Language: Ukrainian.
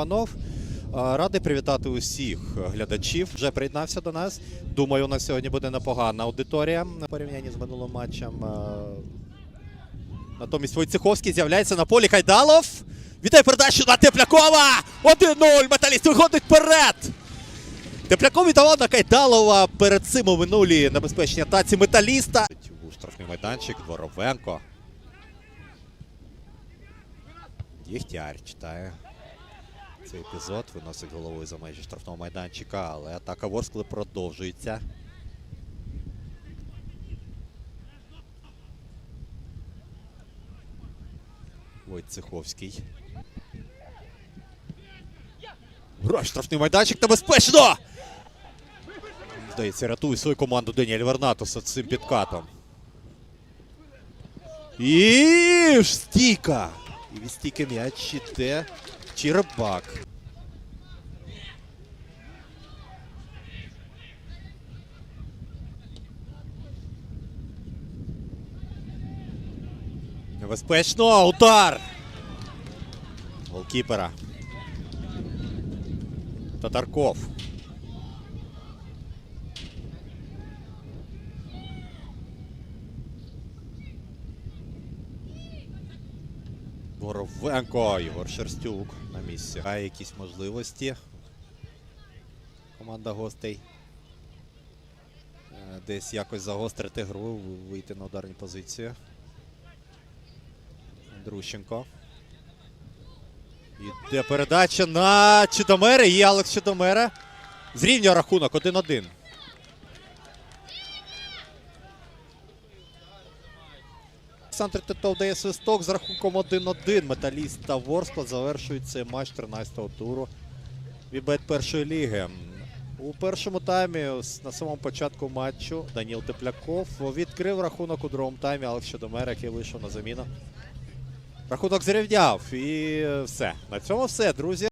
Панов, радий привітати усіх глядачів. Вже приєднався до нас. Думаю, у нас сьогодні буде непогана аудиторія в порівнянні з минулим матчем. Натомість Войцеховський з'являється на полі Хайдалов. Вітає передачу на Теплякова! 1-0! Металіст виходить вперед! Тепляков віддавав на Кайдалова перед цим у минулій небезпечній атаці металіста. У штрафний майданчик Дворовенко. Дігтяр читає цей епізод, виносить головою за межі штрафного майданчика, але атака Ворскли продовжується. Войцеховський. Грає штрафний майданчик небезпечно! Здається, рятує свою команду Деніель Вернатоса цим підкатом. І стійка! І від стійки м'яч іде Черепак. Небезпечно! Удар! Голкіпера. Татарков. Боровенко, Ігор Шерстюк на місці. Має якісь можливості. Команда гостей. Е, Десь якось загострити гру, вийти на ударні позиції. Друщенко. Іде передача на Чудомера. Є Алекс Чудомера. Зрівнює рахунок 1-1. Олександр Титов дає свисток з рахунком 1-1. Металіст та Ворскла завершують цей матч 13-го туру Вібет першої ліги. У першому таймі на самому початку матчу Даніл Тепляков відкрив рахунок у другому таймі. Алекс Чудомер, який вийшов на заміну. Рахунок зрівняв і все. На цьому все, друзі.